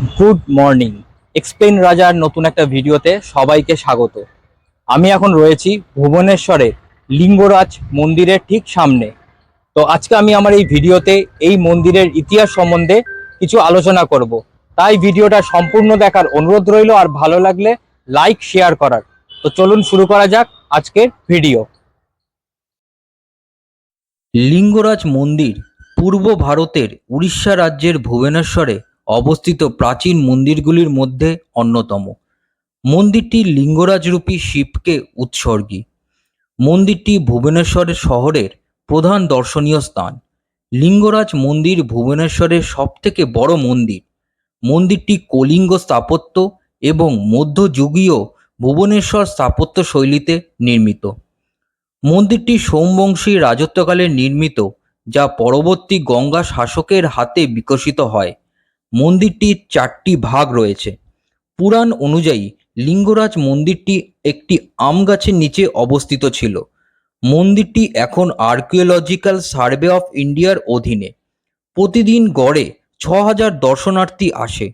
Good morning. Explain রাজার নতুন একটা ভিডিওতে সবাইকে স্বাগত। আমি এখন রয়েছি ভুবনেশ্বরের লিঙ্গরাজ মন্দিরের ঠিক সামনে। তো আজকে আমি আমার এই ভিডিওতে এই মন্দিরের ইতিহাস সম্বন্ধে কিছু আলোচনা করব। তাই ভিডিওটা সম্পূর্ণ দেখার অনুরোধ রইল আর ভালো লাগলে লাইক, শেয়ার করার। তো চলুন শুরু করা যাক আজকের ভিডিও। লিঙ্গরাজ মন্দির পূর্ব ভারতের উড়িষ্যা রাজ্যের ভুবনেশ্বরে অবস্থিত প্রাচীন মন্দিরগুলির মধ্যে অন্যতম। মন্দিরটি লিঙ্গরাজরূপী শিবকে উৎসর্গী। মন্দিরটি ভুবনেশ্বরের শহরের প্রধান দর্শনীয় স্থান। লিঙ্গরাজ মন্দির ভুবনেশ্বরের সবথেকে বড় মন্দির। মন্দিরটি কলিঙ্গ স্থাপত্য এবং মধ্যযুগীয় ভুবনেশ্বর স্থাপত্য শৈলীতে নির্মিত। মন্দিরটি সোমবংশী রাজত্বকালে নির্মিত, যা পরবর্তী গঙ্গা শাসকের হাতে বিকশিত হয়। মন্দিরটির চারটি ভাগ রয়েছে। পুরাণ অনুযায়ী লিঙ্গরাজ মন্দিরটি একটি আম গাছের নিচে অবস্থিত ছিল। মন্দিরটি এখন আর্কিওলজিক্যাল সার্ভে অফ ইন্ডিয়ার অধীনে। প্রতিদিন গড়ে ছ হাজার দর্শনার্থী আসে।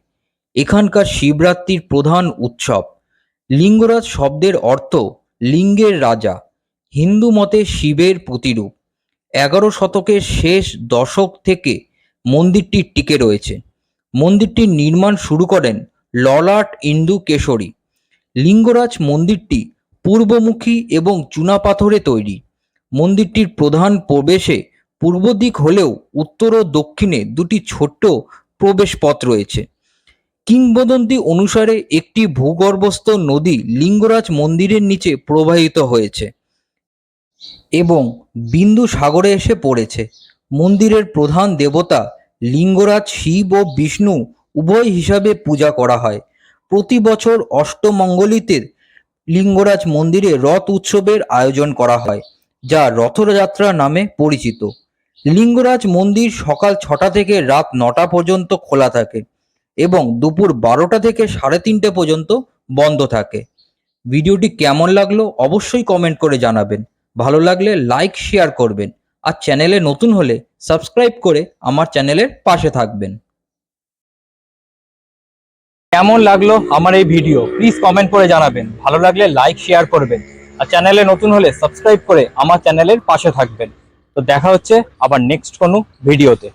এখানকার শিবরাত্রির প্রধান উৎসব। লিঙ্গরাজ শব্দের অর্থ লিঙ্গের রাজা। হিন্দু মতে শিবের প্রতিরূপ। এগারো শতকের শেষ দশক থেকে মন্দিরটি টিকে রয়েছে। মন্দিরটির নির্মাণ শুরু করেন ললাট ইন্দু কেশরী। লিঙ্গরাজ মন্দিরটি পূর্বমুখী এবং চুনাপাথরে তৈরি। মন্দিরটির প্রধান প্রবেশে পূর্ব দিক হলেও উত্তর ও দক্ষিণে দুটি ছোট্ট প্রবেশপথ রয়েছে। কিংবদন্তি অনুসারে একটি ভূগর্ভস্থ নদী লিঙ্গরাজ মন্দিরের নিচে প্রবাহিত হয়েছে এবং বিন্দু সাগরে এসে পড়েছে। মন্দিরের প্রধান দেবতা লিঙ্গরাজ, শিব ও বিষ্ণু উভয় হিসাবে পূজা করা হয়। প্রতি বছর অষ্টমঙ্গলীতে লিঙ্গরাজ মন্দিরে রথ উৎসবের আয়োজন করা হয়, যা রথযাত্রা নামে পরিচিত। লিঙ্গরাজ মন্দির সকাল ছটা থেকে রাত নটা পর্যন্ত খোলা থাকে এবং দুপুর বারোটা থেকে সাড়ে তিনটে পর্যন্ত বন্ধ থাকে। ভিডিওটি কেমন লাগল অবশ্যই কমেন্ট করে জানাবেন। ভালো লাগলে লাইক, শেয়ার করবেন। আর চ্যানেলে নতুন হলে সাবস্ক্রাইব করে আমার চ্যানেলের পাশে থাকবেন। কেমন লাগল আমার এই ভিডিও? প্লিজ কমেন্ট করে জানাবেন। ভালো লাগলে লাইক শেয়ার করবেন। আর চ্যানেলে নতুন হলে সাবস্ক্রাইব করে আমার চ্যানেলের পাশে থাকবেন। তো দেখা হচ্ছে আবার নেক্সট কোনো ভিডিওতে।